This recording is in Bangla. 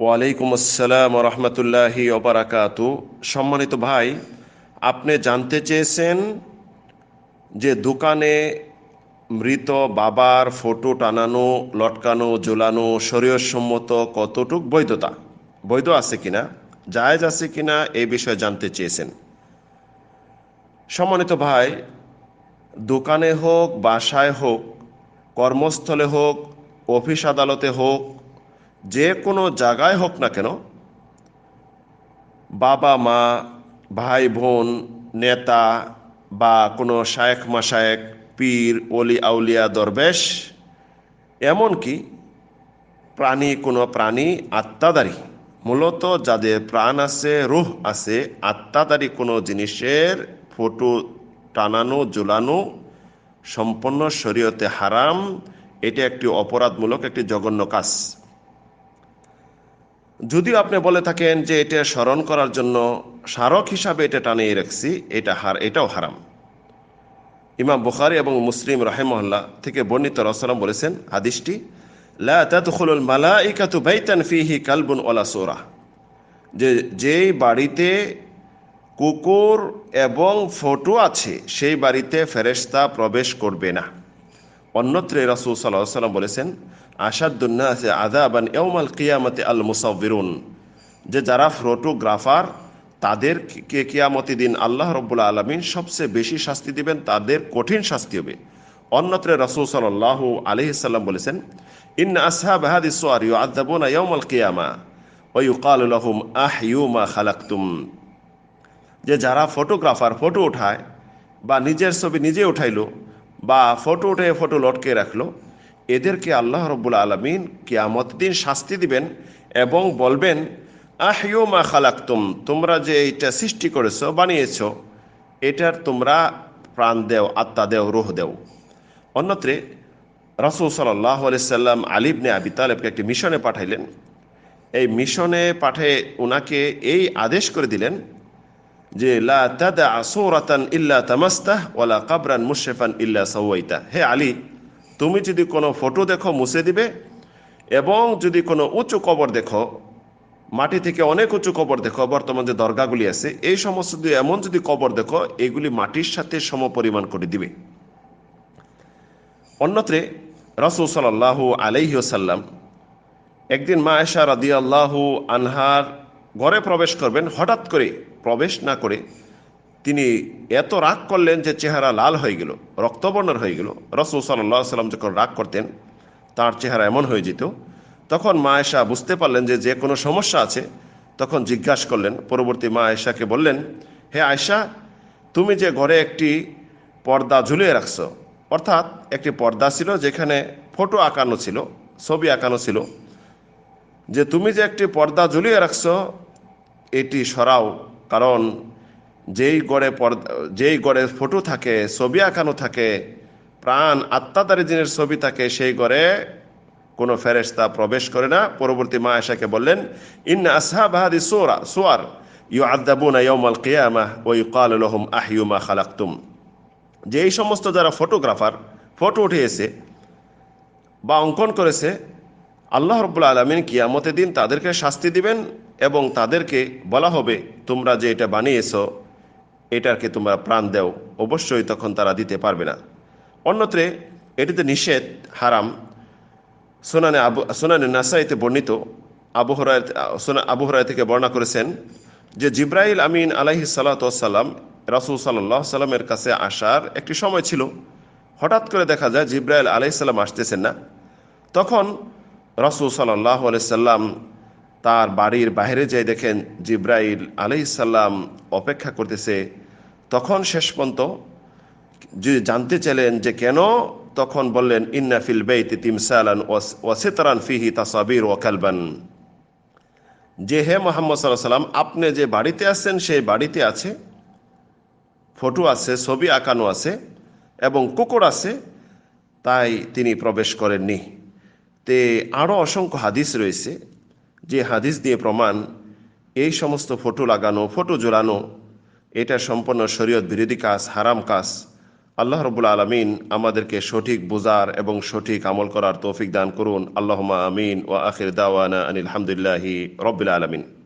ওয়ালাইকুম আসসালাম রহমতুল্লাহি ওবরাকাতু। সম্মানিত ভাই, আপনি জানতে চেয়েছেন যে দোকানে মৃত বাবার ফটো টানানো, লটকানো, ঝোলানো শরীয়সম্মত কতটুক বৈধতা? বৈধ আছে কিনা? জায়েজ আছে কিনা? এই বিষয়ে জানতে চেয়েছেন। সম্মানিত ভাই, দোকানে হোক, বাসায় হোক, কর্মস্থলে হোক, অফিস আদালতে হোক যে কোনো জায়গায় হোক না কেন, বাবা, মা, ভাই, বোন, নেতা বা কোনো শায়েখ মাসায়েক পীর অলি আউলিয়া, দরবেশ, এমনকি প্রাণী, কোনো প্রাণী, আত্মাদারী, মূলত যাদের প্রাণ আছে, রুহ আছে, আত্মাদারী কোনো জিনিসের ফটো টানানো, ঝুলানো সম্পন্ন শরীয়তে হারাম, এটা একটি অপরাধমূলক, একটি জঘন্য কাজ। যদিও আপনি বলে থাকেন যে এটা স্মরণ করার জন্য স্মারক হিসাবে এটা টানিয়ে রাখছি, এটা হার, এটাও হারাম। ইমাম বুখারি এবং মুসলিম রাহেমহল্লা থেকে বর্ণিত রসলাম বলেছেন ফিহি কালবুন ওয়ালা সূরা। যে, যেই বাড়িতে কুকুর এবং ফটো আছে, সেই বাড়িতে ফেরেশতা প্রবেশ করবে না। অন্যত্রে রাসূল সাল্লাম বলেছেন আসাদুন্নাসে আদাবান ইয়ৌমাল কিয়ামতে আল মুসাউবিরুন যে যারা ফটোগ্রাফার তাদের কে কিয়ামতি দিন আল্লাহ রব্বুল আলমিন সবচেয়ে বেশি শাস্তি দিবেন, তাদের কঠিন শাস্তি হবে। অন্যত্রে রসুল সাল্লাহ আলহিসাল্লাম বলেছেন ইন আসহাব হাদিস সোয়ার ইয়ৌমাল কিয়ামা ও আহ ইউমা খালাক্তুম যে যারা ফটোগ্রাফার, ফটো উঠায় বা নিজের ছবি নিজে উঠাইলো বা ফটো উঠে ফটো লটকে রাখল, এদেরকে আল্লাহ রব্বুল আলমিন কিয়ামত দিন শাস্তি দিবেন এবং বলবেন আহিও মা খালাক্তুম, তোমরা যে এইটা সৃষ্টি করেছ, বানিয়েছ, এটার তোমরা প্রাণ দেও, আত্মা দেও, রোহ দেও। অন্যত্রে রসুল সাল্লাহ সাল্লাম আলিবনে আবি তালেবকে একটি মিশনে পাঠাইলেন। এই মিশনে পাঠে ওনাকে এই আদেশ করে দিলেন যে, লা ইল্লা কাবরান ইল্লা হে আলী, তুমি যদি কোনো ফটো দেখো মুছে দিবে এবং যদি কোনো উঁচু কবর দেখো, মাটি থেকে অনেক উঁচু কবর দেখো, বর্তমান যে দরগাগুলি আছে, এই সমস্ত এমন যদি কবর দেখো, এগুলি মাটির সাথে সম পরিমাণ করে দিবে। অন্যত্রে রসুল সাল্লাহ আলাইসাল্লাম একদিন মা এশা রাদি আল্লাহ আনহার ঘরে প্রবেশ করবেন, হঠাৎ করে প্রবেশ না করে তিনি এত রাগ করলেন যে চেহারা লাল হয়ে গেল, রক্তবর্ণের হয়ে গেল। রসুল সাল্লাহ সাল্লাম যখন রাগ করতেন, তার চেহারা এমন হয়ে যেত, তখন মা এসা বুঝতে পারলেন যে যে কোনো সমস্যা আছে, তখন জিজ্ঞাসা করলেন। পরবর্তী মা এশাকে বললেন, হে আয়সা তুমি যে ঘরে একটি পর্দা ঝুলিয়ে রাখছো, অর্থাৎ একটি পর্দা ছিল যেখানে ফটো আঁকানো ছিল, ছবি আঁকানো ছিল, যে তুমি যে একটি পর্দা ঝুলিয়ে রাখছো, এটি সরাও কারণ যেই গড়ে পর্দা, যেই গড়ে ফটো থাকে, ছবি আঁকানো থাকে, প্রাণ আত্মাদারি জিনের ছবি থাকে, সেই গড়ে কোনো ফেরেস্তা প্রবেশ করে না। পরবর্তী মা আয়সাকে বললেন ইন আসহাব হাদি সোরা, সোয়ার ইউ আদাবুনা ইয়মাল কিয়ামা ও ইউকাল লহম আহিউমা খালাক্তুম। যে এই সমস্ত যারা ফটোগ্রাফার, ফটো উঠিয়েছে বা অঙ্কন করেছে, আল্লাহ রব্বুল্লা আলমিন কিয়ামতের দিন তাদেরকে শাস্তি দিবেন। এবং তাদেরকে বলা হবে, তোমরা যে এটা বানিয়েছ, এটাকে তোমরা প্রাণ দেও। অবশ্যই তখন তারা দিতে পারবে না। অন্যত্রে, এটিতে নিষেধ হারাম। সোনানে আবু, সোনানে নাসাইতে বর্ণিত আবহরায় সোনা আবহরায় থেকে বর্ণনা করেছেন যে, জিব্রাইল আমিন আলাহি সাল্লাতাম রাসুল সাল্লাহ সাল্লামের কাছে আসার একটি সময় ছিল। হঠাৎ করে দেখা যায় জিব্রাইল আলাইসাল্লাম আসতেছেন না। তখন রসুল সাল্লাহ সাল্লাম তার বাড়ির বাইরে যাই দেখেন জিব্রাইল আলাইসাল্লাম অপেক্ষা করতেছে, তখন শেষ পর্যন্ত জানতে চাইলেন যে কেন, তখন বললেন ইন্নাফিল বেইতি তিমসালান ওয়াসিতরান ফিহি তাসাবির ও কালবান। যে হে মোহাম্মদ সাল্লাহ সাল্লাম, আপনি যে বাড়িতে আছেন, সেই বাড়িতে আছে, ফটো আছে, ছবি আঁকানো আছে এবং কুকুর আছে, তাই তিনি প্রবেশ করেননি। তে আরও অসংখ্য হাদিস রয়েছে যে হাদিস দিয়ে প্রমাণ, এই সমস্ত ফটো লাগানো, ফটো জোড়ানো, এটা সম্পূর্ণ শরীয়ত বিরোধী কাজ, হারাম কাজ। আল্লাহ রবুল আলমিন আমাদেরকে সঠিক বুজার এবং সঠিক আমল করার তৌফিক দান করুন। আল্লাহমা আমিন। ও আখির দাওয়ানা আনিল হামদুলিল্লাহি রবিল আলমিন।